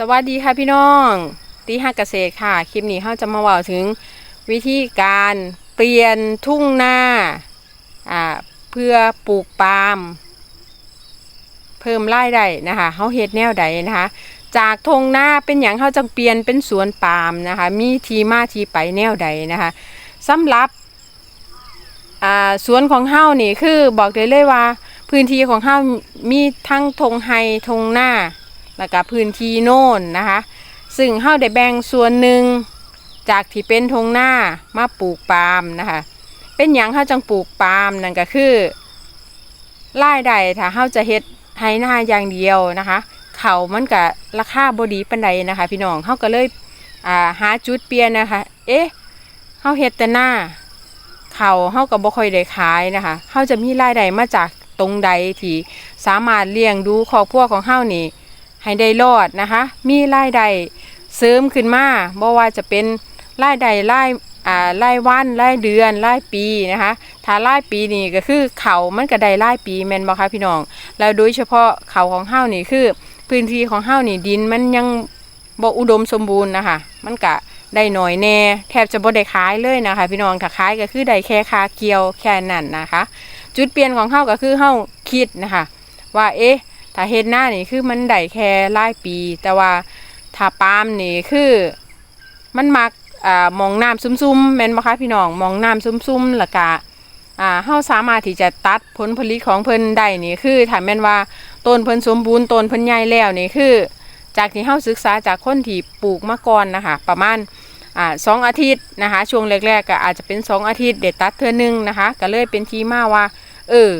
สวัสดีค่ะพี่น้องตีห้าเกษตรค่ะ คลิปนี้เราจะมาว่าถึงวิธีการเปลี่ยนทุ่งนาอ่าเพื่อปลูกปาล์มเพิ่มรายได้นะคะเขาเฮ็ดแนวใดนะคะ จากทงนาเป็นอย่างเขาจังเปลี่ยนเป็นสวนปาล์มนะคะ มีทีมาทีไปแนวใดนะคะสำหรับสวนของเฮานี่คือบอกได้เลยว่า พื้นที่ของเฮามีทั้งทงไฮทงนา แล้วก็พื้นที่โน่นนะคะ ซึ่งเฮาได้แบ่งส่วนหนึ่งจากที่เป็นทงหน้ามาปลูกปาล์มนะคะ เป็นหยังเฮาจังปลูกปาล์มนั่นก็คือรายได้ถ้าเฮาจะเฮ็ดไฮนาอย่างเดียวนะคะเขามันก็ราคาบ่ดีปานใดนะคะ พี่น้องเฮาก็เลยอ่าหาจุดเปลี่ยนนะคะ เอ๊ะเฮาเฮ็ดแต่หน้าเขาวเฮาก็บ่ค่อยได้ขายนะคะเฮาจะมีรายได้มาจากตรงใดที่สามารถเลี้ยงดูครอบครัวของเฮานี่ ให้ได้รอดนะคะ มีรายได้เสริมขึ้นมาบ่ว่าจะเป็นรายได้รายอ่ารายวันรายเดือนรายปีนะคะถ้ารายปีนี่ก็คือเขามันก็ได้รายปีแม่นบ่คะพี่น้อง แล้วโดยเฉพาะเขาของเฮานี่คือ พื้นที่ของเฮานี่ดินมันยังบ่อุดมสมบูรณ์นะคะมันก็ได้หน้อยแน่แทบจะบ่ได้ขายเลยนะคะ พี่น้องถ้าขายก็คือได้แค่คาเกี่ยวแค่นั้นนะคะ จุดเปลี่ยนของเฮาก็คือเฮาคิดนะคะ ว่าเอ๊ะ ถ้าเฮ็ดหน้านี่คือมันได้แค่รายปี แต่ว่าถ้าปาล์มนี่คือมันมักอ่ามองน้ำซุ่มๆแม่นบ่คะพี่น้องมองน้ำซุ่มๆแล้วก็อ่าเฮาสามารถที่จะตัดผลผลิตของเพิ่นได้นี่คือถ้าแม่นว่าต้นเพิ่นสมบูรณ์ต้นเพิ่นใหญ่แล้วนี่คือ จากที่เฮาศึกษาจากคนที่ปลูกมาก่อนนะคะ ประมาณอ่าสองอาทิตย์นะคะ ช่วงแรกๆก็อาจจะเป็นสองอาทิตย์เด็ดตัดเทื่อนึงนะคะ ก็เลยเป็นที่มาว่า เออ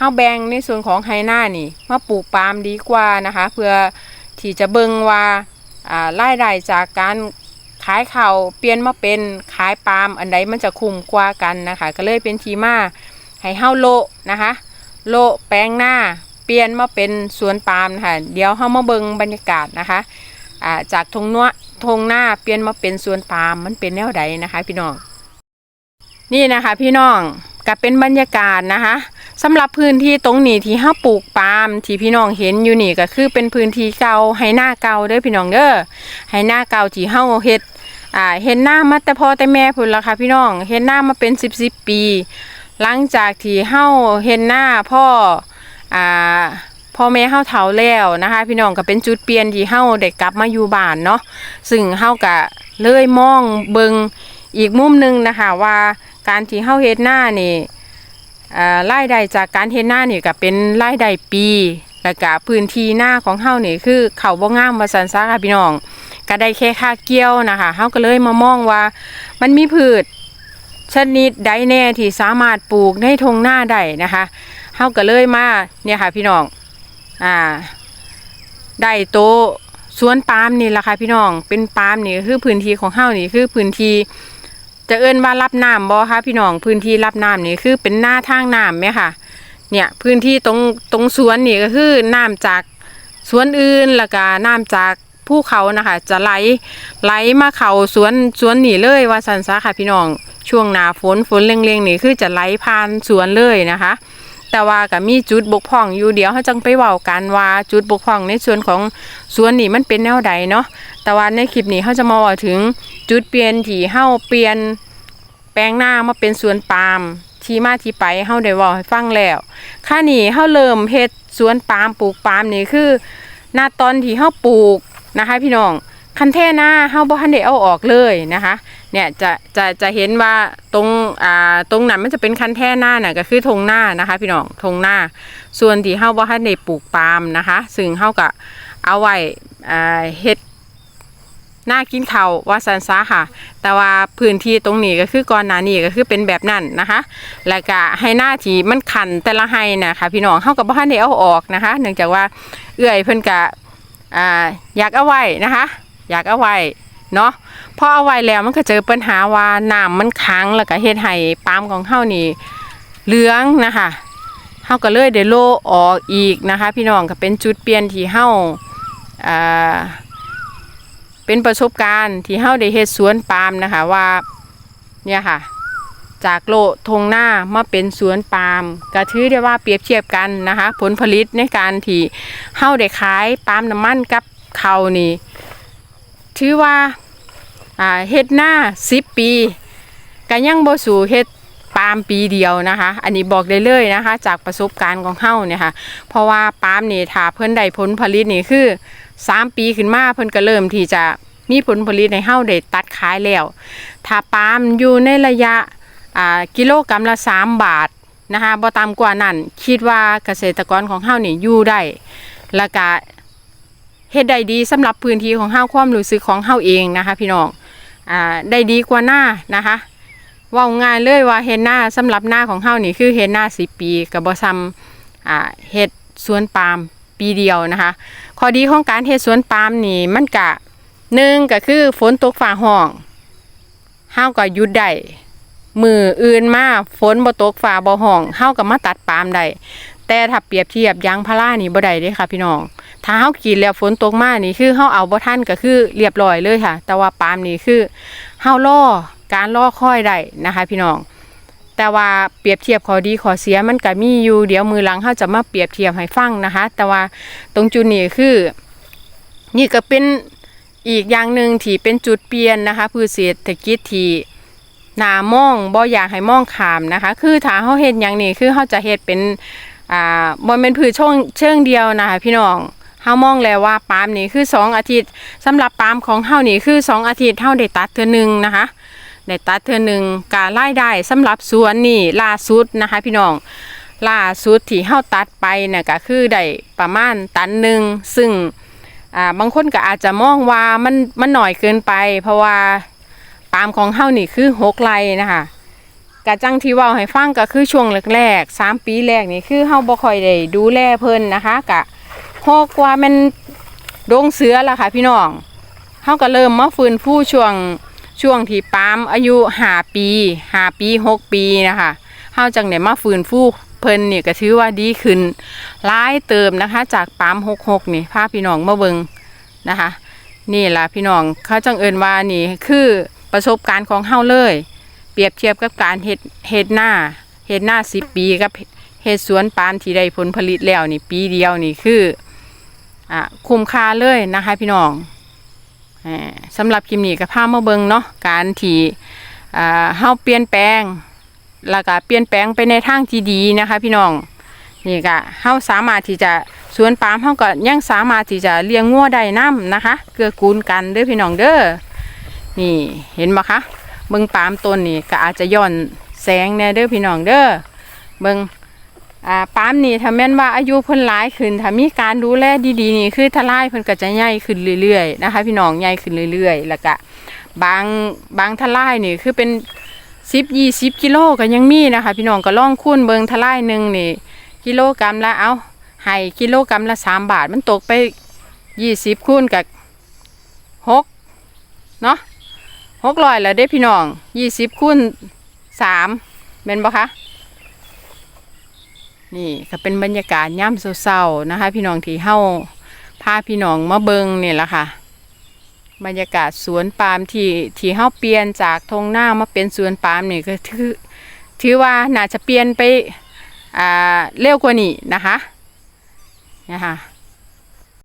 เฮาแบ่งในส่วนของไฮนานี่มาปลูกปาล์มดีกว่านะคะ เพื่อที่จะเบิ่งว่าอ่ารายได้จากการขายข้าวเปลี่ยนมาเป็นขายปาล์มอันใดมันจะคุ้มกว่ากันนะคะ ก็เลยเป็นทีมาให้เฮาโลนะคะ โลแปลงหน้าเปลี่ยนมาเป็นสวนปาล์มนะคะเดี๋ยวเฮามาเบิ่งบรรยากาศนะคะอ่าจากทงนัวทงหน้าเปลี่ยนมาเป็นสวนปาล์มมันเป็นแนวใดนะคะ พี่น้อง นี่นะคะ พี่น้องก็เป็นบรรยากาศนะคะ สำหรับพื้นที่ตรงนี้ที่เฮาปลูกปาล์มที่พี่น้องเห็นอยู่นี่ก็คือเป็นพื้นที่เก่าให้หน้าเก่าเด้อพี่น้องเด้อให้หน้าเก่าที่เฮาเฮ็ดอ่าเห็นหน้ามาแต่พ่อแต่แม่พุ่นละค่ะพี่น้องเห็นหน้ามาเป็น10 10ปี หลังจากที่เฮาเห็นหน้าพ่ออ่าพ่อแม่เฮาเฒ่าแล้วนะคะ พี่น้องก็เป็นจุดเปลี่ยนที่เฮาได้กลับมาอยู่บ้านเนาะซึ่งเฮาก็เลยมองเบิงอีกมุมหนึงนะคะว่าการที่เฮาเฮ็ดหน้านี่ รายได้จากการเฮ็ดหน้านี่ก็เป็นรายได้ปี แล้วก็พื้นที่หน้าของเฮานี่คือเขาบ่งามว่าซั่นซะค่ะพี่น้อง ก็ได้แค่ค่าเกี่ยวนะคะเฮาก็เลยมามองว่า มันมีพืชชนิดใดแน่ที่สามารถปลูกในทงหน้าได้นะคะเฮาก็เลยมาเนี่ยค่ะพี่น้องอ่าได้โตสวนปาล์มนี่แหละค่ะพี่น้องเป็นปาล์มนี่คือพื้นที่ของเฮานี่คือพื้นที่ จะเอิ้นว่ารับน้ำบ่คะพี่น้องพื้นที่รับน้ำนี่คือเป็นหน้าทางน้ำไหมค่ะ เนี่ยพื้นที่ตรงตรงสวนนี่ก็คือน้ำจากสวนอื่นแล้วก็น้ำจากภูเขานะคะ จะไหลไหลมาเขาสวนสวนนี่เลยว่าสันซะค่ะพี่น้องช่วงหนาฝนฝนเร่งๆนี่คือจะไหลผ่านสวนเลยนะคะ แต่ว่าก็มีจุดบกพร่องอยู่เดี๋ยวเขาจังไปเว้ากันว่าจุดบกพร่องในส่วนของสวนนี่มันเป็นแนวใดเนาะแต่ว่าในคลิปนี้เขาจะมาว่าถึงจุดเปลี่ยนที่เฮาเปลี่ยนแปลงหน้ามาเป็นสวนปาล์มที่มาที่ไปเฮาได้ว้าให้ฟังแล้วค่านี้เฮาเริ่มเฮ็ดสวนปาล์มปลูกปาล์มนี่คือหน้าตอนที่เฮาปลูกนะคะ พี่น้อง คันแท่หน้าเฮาบ่ทันได้เอาออกเลยนะคะ เนี่ยจะจะจะเห็นว่าตรงอ่าตรงนั้นมันจะเป็นคันแท่หน้าน่ะก็คือทงหน้านะคะ พี่น้องทงหน้า ส่วนที่เฮาบ่ทันได้ปลูกปาล์มนะคะ ซึ่งเฮาก็เอาไว้อ่าเฮ็ดหน้ากินข้าวว่าซันซะค่ะ แต่ว่าพื้นที่ตรงนี้ก็คือก่อนหน้านี้ก็คือเป็นแบบนั้นนะคะ แล้วก็ให้หน้าที่มันขันแต่ละให้นะคะพี่น้องเฮากับบ่ทันได้เอาออกนะคะ เนื่องจากว่าเอื้อยเพิ่นก็อ่าอยากเอาไว้นะคะ อยากเอาไว้เนาะพอเอาไว้แล้วมันก็เจอปัญหาว่าน้ำมันค้างแล้วก็เฮ็ดให้ปาล์มของเฮานี่เหลืองนะคะเฮาก็เลยได้โลออกอีกนะคะ พี่น้องก็เป็นจุดเปลี่ยนที่เฮาอ่าเป็นประสบการณ์ที่เฮาได้เฮ็ดสวนปาล์มนะคะว่าเนี่ยค่ะจากโลทงหน้ามาเป็นสวนปาล์มก็ถือได้ว่าเปรียบเทียบกันนะคะ ผลผลิตในการที่เฮาได้ขายปาล์มน้ำมันกับเขานี่ ถือว่าอ่าเฮ็ดหน้า10ปีก็ยังบ่สู่เฮ็ดปาล์มปีเดียวนะคะ อันนี้บอกได้เลยนะคะ จากประสบการณ์ของเฮาเนี่ยค่ะเพราะว่าปาล์มนี่ถ้าเพิ่นได้ผลผลิตนี่คือ 3 ปีขึ้นมาเพิ่นก็เริ่มที่จะมีผลผลิตในเฮาได้ตัดขายแล้ว ถ้าปาล์มอยู่ในระยะอ่ากิโลกรัมละ 3 บาทนะคะบ่ต่ำกว่านั้น คิดว่าเกษตรกรของเฮานี่อยู่ได้แล้วก็ เฮ็ดได้ดีสำหรับพื้นที่ของเฮาความรู้สึกของเฮาเองนะคะ พี่น้องอ่าได้ดีกว่าหน้านะคะว้าง่ายเลยว่าเฮ็ดหน้าสำหรับหน้าของเฮานี่คือเฮ็ดหน้า10ปีก็บ่ซ้ำอ่าเฮ็ดสวนปาล์มปีเดียวนะคะข้อดีของการเฮ็ดสวนปาล์มนี่มันกะหนึ่งก็คือฝนตกฝ่าห้องเฮาก็หยุดได้มืออื่นมาฝนบ่ตกฝ่าบ่ห้องเฮาก็มาตัดปาล์มได้แต่ถ้าเปรียบเทียบยางพารานี่บ่ได้เด้ค่ะพี่น้อง ถ้าเฮากินแล้วฝนตกมานี่คือเฮาเอาบ่ทันก็คือเรียบร้อยเลยค่ะ แต่ว่าปาล์มนี่คือเฮารอการรอคอยได้นะคะ พี่น้อง แต่ว่าเปรียบเทียบข้อดีข้อเสียมันก็มีอยู่เดี๋ยวมือหลังเฮาจะมาเปรียบเทียบให้ฟังนะคะ แต่ว่าตรงจุดนี้คือ นี่ก็เป็นอีกอย่างหนึ่งที่เป็นจุดเปลี่ยนนะคะพืชเศรษฐกิจที่นามองบ่อยากให้มองขามนะคะ คือถ้าเฮาเฮ็ดอย่างนี้คือเฮาจะเฮ็ดเป็นอ่าบ่แม่นพืชช่องเชิงเดียวนะคะพี่น้อง เฮามองแล้วว่าปาล์มนี่คือ 2 อาทิตย์สำหรับปาล์มของเฮานี่คือ 2 อาทิตย์เฮาได้ตัดเทื่อหนึงนะคะได้ตัดเทื่อหนึงการรายได้สำหรับสวนนี่ล่าสุดนะคะ พี่น้องล่าสุดที่เฮาตัดไปเนี่ยก็คือได้ประมาณตันหนึ่งซึ่งอ่าบางคนก็อาจจะมองว่ามันมันหน่อยเกินไป เพราะว่าปาล์มของเฮานี่คือหกไร่นะคะกะจังที่ว่าให้ฟังก็คือช่วงแรกๆสามปีแรกนี่คือเฮาบ่ค่อยได้ดูแลเพิ่นนะคะกะ หกกว่ามันดงเสือละค่ะ พี่น้องเฮาก็เริ่มมาฟื้นฟูช่วงช่วงที่ปามอายุห้าปีห้าปีหกปีนะคะเฮาจังได้มาฟื้นฟูเพิ่นเนี่ยก็ถือว่าดีขึ้นหลายเติมนะคะ จากปามหกหกนี่พาพี่น้องมาเบิงนะคะ นี่ล่ะพี่น้องเขาจังเอินว่านี่คือประสบการณ์ของเฮาเลย เปรียบเทียบกับการเฮ็ดเฮ็ดหน้าเฮ็ดหน้าสิบปีกับเฮ็ดสวนปามที่ได้ผลผลิตแล้วนี่ปีเดียวนี่คือ อะคุ้มค่าเลยนะคะพี่น้องสำหรับคลิปนี้ก็พามาเบิงเนาะการที่อ่าเฮาเปลี่ยนแปลงแล้วก็เปลี่ยนแปลงไปในทางที่ดีนะคะ พี่น้องนี่ก็เฮาสามารถที่จะสวนปามเฮาก็ยังสามารถที่จะเลี้ยงงัวได้น้ำนะคะ เกื้อกูลกันเด้อพี่น้องเด้อนี่เห็นบ่คะเบิงปามต้นนี่ก็อาจจะย้อนแสงแน่เด้อพี่น้องเด้อเบิง อ่าปามนี่ถ้าแม่นว่าอายุเพิ่นหลายขึ้นถ้ามีการดูแลดีๆนี่คือทลายเพิ่นก็จะใหญ่ขึ้นเรื่อยๆนะคะ พี่น้องใหญ่ขึ้นเรื่อยๆ แล้วก็บางบางทลายนี่คือเป็นสิบยี่สิบกิโลก็ยังมีนะคะ พี่น้องก็ล่องคูณเบิงทลายหนึ่งนี่กิโลกรัมละเอาให้กิโลกรัมละสามบาท มันตกไปยี่สิบคูณกับหกเนาะหกร้อยแล้วเด้พี่น้องยี่สิบคูณสามเป็นปะคะ นี่ก็เป็นบรรยากาศย่ำเศร้าๆนะคะ พี่น้องที่เฮาพาพี่น้องมาเบิงนี่แหละค่ะ บรรยากาศสวนปาล์มที่ที่เฮาเปลี่ยนจากทงหน้ามาเป็นสวนปาล์มนี่ก็ถือถือว่าน่าจะเปลี่ยนไปอ่าเร็วกว่านี้นะคะนะคะ